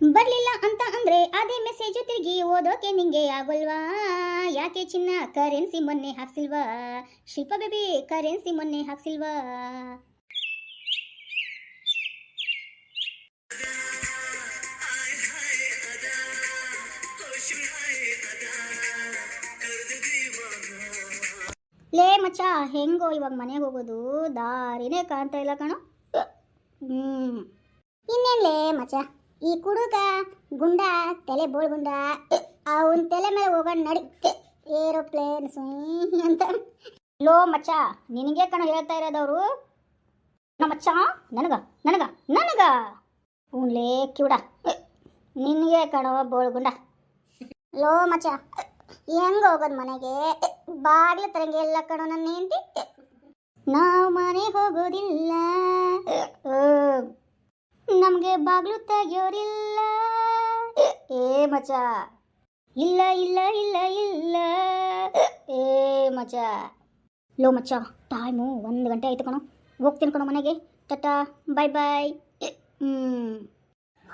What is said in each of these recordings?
ಬರ್ಲಿಲ್ಲ ಅಂತ ಅಂದ್ರೆ ಅದೇ ಮೆಸೇಜ್ ತಿರುಗಿ ಓದೋಕೆ ನಿಂಗೆ ಆಗೋಲ್ವಾ? ಯಾಕೆ ಚಿನ್ನ ಕರೆನ್ಸಿ ಮೊನ್ನೆ ಹಾಕ್ಸಿಲ್ವಾ? ಶಿಲ್ಪ ಬೇಬಿ ಕರೆನ್ಸಿ ಮೊನ್ನೆ ಹಾಕ್ಸಿಲ್ವಾ? ಲೇ ಮಚ್ಚ, ಹೆಂಗೋ ಇವಾಗ ಮನೆಗೆ ಹೋಗೋದು? ದಾರಿನೇ ಕಾಣ್ತಾ ಇಲ್ಲ ಕಣೋ. ಇನ್ನೇನು ಲೇ ಮಚ್ಚ? ಈ ಕುಡುಕ ಗುಂಡ, ತಲೆ ಬೋಳ್ ಗುಂಡ ಅವನ ತಲೆ ಮೇಲೆ ಹೋಗೋಣ ನಡಿ. ಏರೋಪ್ಲೇನ್ ಸುಯ್ ಅಂತ. ಲೋ ಮಚ್ಚ, ನಿನಗೆ ಕಣ ಹೇಳ್ತಾ ಇರೋದವರು ನಮ್ಮ ನನಗ ನನಗ ನನಗ. ಉನ್ಲೇ ಕಿವುಡ. ನಿನಗೆ ಕಣೋ ಬೋಳ್ಗುಂಡ ಲೋ ಮಚ್ಚ, ಹೆಂಗ ಹೋಗೋದು ಮನೆಗೆ? ಬಾಗಿಲು ತರಂಗೆ ಎಲ್ಲ ಕಣೋ ನನ್ನ ಹೆಂಡತಿ. ನಾವು ಮನೆಗೆ ಹೋಗೋದಿಲ್ಲ. ನಮಗೆ ಬಾಗ್ಲು ತೆಗಿಯೋರಿಲ್ಲ. ಏ ಮಚ ಇಲ್ಲ ಇಲ್ಲ ಇಲ್ಲ ಇಲ್ಲ. ಏ ಮಚ ಲೋ ಮಚ್ಚ ಟೈಮು ಒಂದು ಗಂಟೆ ಆಯ್ತು ಕಣೋ. ಹೋಗ್ತೀನಿ ಕಣೋ ಮನೆಗೆ. ಟಟಾ ಬಾಯ್ ಬಾಯ್ ಹ್ಞೂ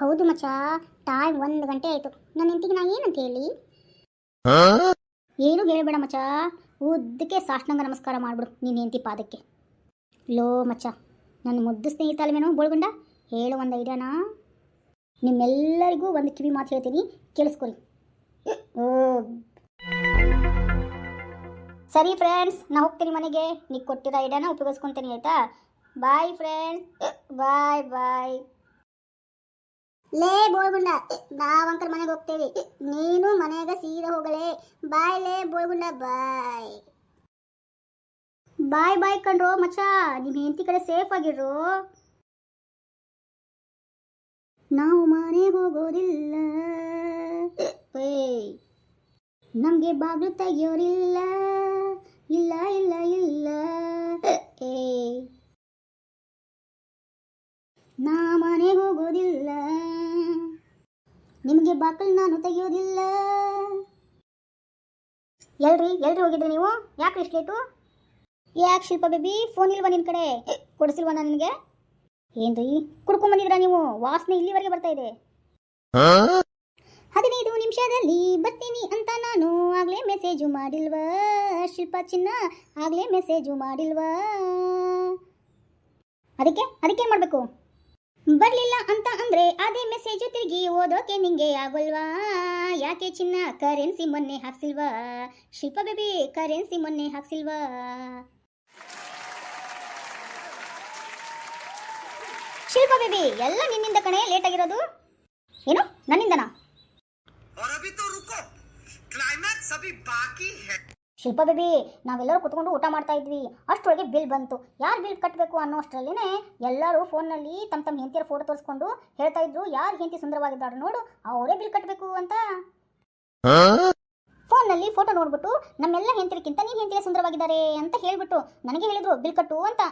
ಹೌದು ಮಚ್ಚ ಟೈಮ್ ಒಂದು ಗಂಟೆ ಆಯಿತು. ನನ್ನ ಹೆಂಡತಿಗೆ ನಾ ಏನಂತ ಹೇಳಿ? ಏನು ಹೇಳಬೇಡ ಮಚ್ಚ. ಉದ್ದಕ್ಕೆ ಸಾಷ್ಟಾಂಗ ನಮಸ್ಕಾರ ಮಾಡಿಬಿಡು ನಿನ್ನ ಹೆಂಡತಿ ಪಾದಕ್ಕೆ. ಲೋ ಮಚ್ಚ ನನ್ನ ಮುದ್ದು ಸ್ನೇಹಿತ ಅಲ್ವೇನೋ ಬೋಳ್ಗುಂಡ? ಹೇಳು ಒಂದು ಐಡಿಯಾನ? ನಿಮ್ಮೆಲ್ಲರಿಗೂ ಒಂದು ಕಿವಿ ಮಾತು ಹೇಳ್ತೀನಿ, ಕೇಳಿಸ್ಕೊರಿ. ಓ. ಸರಿ ಫ್ರೆಂಡ್ಸ್ ನಾ ಹೋಗ್ತೀನಿ ಮನೆಗೆ. ನೀವು ಕೊಟ್ಟಿರೋ ಐಡಿಯಾನ ಉಪಯೋಗಿಸ್ಕೊತೀನಿ, ಆಯ್ತಾ? ಬಾಯ್ ಫ್ರೆಂಡ್ಸ್ ಬಾಯ್ ಬಾಯ್ ಲೇ ಬೋಳ್ಗುಂಡ ನಾವಂಕರ್ ಮನೆಗೆ ಹೋಗ್ತೇವೆ. ನೀನು ಮನೆಗೆ ಸೀದಾ ಹೋಗಲೇ. ಬಾಯ್ ಲೇ ಬೋಳ್ಗುಂಡ ಬಾಯ್ ಬಾಯ್ ಬಾಯ್ ಕಣ್ರೋ, ಮಚ್ಚ. ನಿಮ್ಮ ಹೆಂಡತಿ ಕಡೆ ಸೇಫ್ ಆಗಿರು ನಾವು ಮನೆ ಹೋಗೋದಿಲ್ಲ. ಏಯ್. ನಮಗೆ ಬಾಗಿಲು ತೆಗಿಯೋರಿಲ್ಲ. ಇಲ್ಲ ಇಲ್ಲ ಇಲ್ಲ. ಏ ನಾ ಮನೆ ಹೋಗೋದಿಲ್ಲ. ನಿಮಗೆ ಬಾಕಲ್ ನಾನು ತೆಗಿಯೋದಿಲ್ಲ. ಎಲ್ರಿ ಎಲ್ರಿ ಹೋಗಿದ್ರಿ ನೀವು? ಯಾಕೆ ಇಷ್ಟು ಲೇಟು ಯಾಕೆ ಶಿಲ್ಪ ಬೇಬಿ ಫೋನ್ ಇಲ್ವಾ ನಿನ್ನ ಕಡೆ? ಕೊಡಿಸಿಲ್ವಾ ನನಗೆ? ಏನ್ರಿ? ಕುಡ್ಕೊಂಬಂದಿದ್ರಾ ನೀವು? ವಾಸನೆ ಇಲ್ಲಿವರೆಗೆ ಬರ್ತಾ ಇದೆ. ಹದಿನೈದು ನಿಮಿಷದಲ್ಲಿ ಬರ್ತೀನಿ ಅಂತ ನಾನು. ಆಗ್ಲೇ ಮೆಸೇಜು ಮಾಡಿಲ್ವಾ? ಶಿಲ್ಪ ಚಿನ್ನ, ಆಗ್ಲೇ ಮೆಸೇಜು ಮಾಡಿಲ್ವಾ? ಅದಕ್ಕೆ ಅದಕ್ಕೆ ಮಾಡಬೇಕು? ಬರ್ಲಿಲ್ಲ ಅಂತ ಅಂದ್ರೆ ಅದೇ ಮೆಸೇಜ್ ತಿರುಗಿ ಓದೋಕೆ ನಿಂಗೆ ಆಗೋಲ್ವಾ? ಯಾಕೆ ಚಿನ್ನ ಕರೆನ್ಸಿ ಮೊನ್ನೆ ಹಾಕ್ಸಿಲ್ವಾ? ಶಿಲ್ಪ ಬೇಬಿ ಕರೆನ್ಸಿ ಮೊನ್ನೆ ಹಾಕ್ಸಿಲ್ವಾ? ಶಿಲ್ಪಾ ಬೇಬಿ ಎಲ್ಲ ನಿನ್ನಿಂದ ಕಣೆ ಲೇಟ್ ಆಗಿರೋದು. ಏನು? ನನ್ನಿಂದನಾ? ಶಿಲ್ಪಾ ಬೇಬಿ ನಾವೆಲ್ಲರೂ ಕುತ್ಕೊಂಡು ಊಟ ಮಾಡ್ತಾ ಇದ್ವಿ. ಅಷ್ಟರೊಳಗೆ ಬಿಲ್ ಬಂತು. ಯಾರು ಬಿಲ್ ಕಟ್ಟಬೇಕು ಅನ್ನೋ ಅಷ್ಟರಲ್ಲೇ ಎಲ್ಲರೂ ಫೋನ್ನಲ್ಲಿ ತಮ್ಮ ತಮ್ಮ ಹೆಂಡತಿಯರ ಫೋಟೋ ತೋರಿಸ್ಕೊಂಡು ಹೇಳ್ತಾ ಇದ್ರು ಯಾರು ಹೆಂಡತಿ ಸುಂದರವಾಗಿದ್ದಾರೆ ನೋಡು ಅವರೇ ಬಿಲ್ ಕಟ್ಟಬೇಕು ಅಂತ. ಫೋನ್ನಲ್ಲಿ ಫೋಟೋ ನೋಡ್ಬಿಟ್ಟು ನಮ್ಮೆಲ್ಲ ಹೆಂಡತಿರಿಕ್ಕಿಂತ ನೀನು ಹೆಂಡತಿಯ ಸುಂದರವಾಗಿದ್ದಾರೆ ಅಂತ ಹೇಳಿಬಿಟ್ಟು ನನಗೆ ಹೇಳಿದ್ರು ಬಿಲ್ ಕಟ್ಟು ಅಂತ.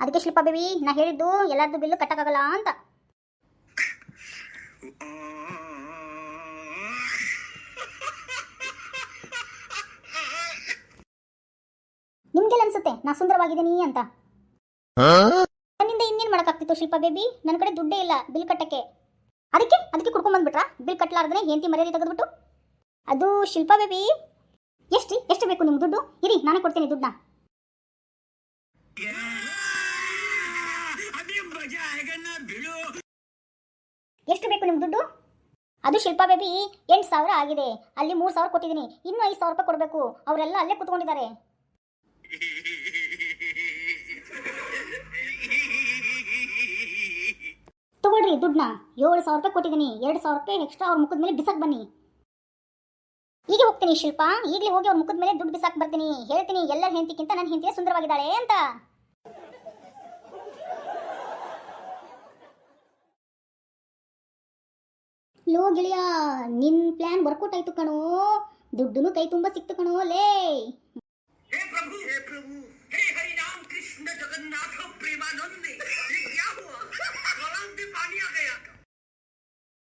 ಅದಕ್ಕೆ ಶಿಲ್ಪ ಬೇಬಿ, ನಾ ಹೇಳಿದ್ದು ಎಲ್ಲರದ್ದು ಬಿಲ್ಲು ಕಟ್ಟಕ್ಕಾಗಲ್ಲ ಅಂತ. ನಿಮ್ಗೆಲ್ಲ ಅನ್ಸುತ್ತೆ ನಾ ಸುಂದರವಾಗಿದ್ದೀನಿ ಅಂತ? ನನ್ನಿಂದ ಇನ್ನೇನು ಮಾಡೋಕ್ಕಾಗ್ತಿತ್ತು ಶಿಲ್ಪ ಬೇಬಿ? ನನ್ನ ಕಡೆ ದುಡ್ಡೇ ಇಲ್ಲ ಬಿಲ್ ಕಟ್ಟಕ್ಕೆ. ಅದಕ್ಕೆ? ಅದಕ್ಕೆ ಕುಡ್ಕೊಂಡ್ ಬಂದ್ಬಿಟ್ರಾ? ಬಿಲ್ ಕಟ್ಲಾರ್ದ್ರೆ ಹೆಂಡತಿ ಮರ್ಯಾದೆ ತೆಗೆದ್ಬಿಟ್ಟು? ಅದು ಶಿಲ್ಪ ಬೇಬಿ? ಎಷ್ಟು ಎಷ್ಟು ಬೇಕು ನಿಮ್ಗೆ ದುಡ್ಡು? ಇರಿ, ನಾನೇ ಕೊಡ್ತೀನಿ ದುಡ್ಡನ್ನ. ಎಷ್ಟು ಬೇಕು ನಿಮ್ಗೆ ದುಡ್ಡು? ಅದು ಶಿಲ್ಪಾ ಬೇಬಿ ಎಂಟು ಸಾವಿರ ಆಗಿದೆ. ಅಲ್ಲಿ ಮೂರು ಸಾವಿರ ಕೊಟ್ಟಿದ್ದೀನಿ. ಇನ್ನೂ ಐದು ಸಾವಿರ ರೂಪಾಯಿ ಕೊಡಬೇಕು. ಅವರೆಲ್ಲ ಅಲ್ಲೇ ಕುತ್ಕೊಂಡಿದ್ದಾರೆ. ತಗೊಳ್ರಿ ದುಡ್ಡನ್ನ. ಏಳು ಸಾವಿರ ರೂಪಾಯಿ ಕೊಟ್ಟಿದ್ದೀನಿ. ಎರಡು ಸಾವಿರ ರೂಪಾಯಿ ಎಕ್ಸ್ಟ್ರಾ ಅವ್ರ ಮುಖದ ಮೇಲೆ ಬಿಸಾಕ್ ಬನ್ನಿ. ಈಗ ಹೋಗ್ತೀನಿ ಶಿಲ್ಪಾ. ಈಗಲೇ ಹೋಗಿ ಅವ್ರ ಮುಖದ ಮೇಲೆ ದುಡ್ಡು ಬಿಸಾಕ್ ಬರ್ತೀನಿ. ಹೇಳ್ತೀನಿ, ಎಲ್ಲರ ಹೆಂಡತಿಗಿಂತ ನನ್ನ ಹೆಂಡತಿಯೇ ಸುಂದರವಾಗಿದ್ದಾಳೆ ಅಂತ. ಲೋ ಗೆಳೆಯ ನಿನ್ ಪ್ಲಾನ್ ವರ್ಕೌಟ್ ಆಯ್ತು ಕಣೋ. ದುಡ್ಡು ಕೈ ತುಂಬ ಸಿಕ್ತು ಕಣೋ ಲೇ.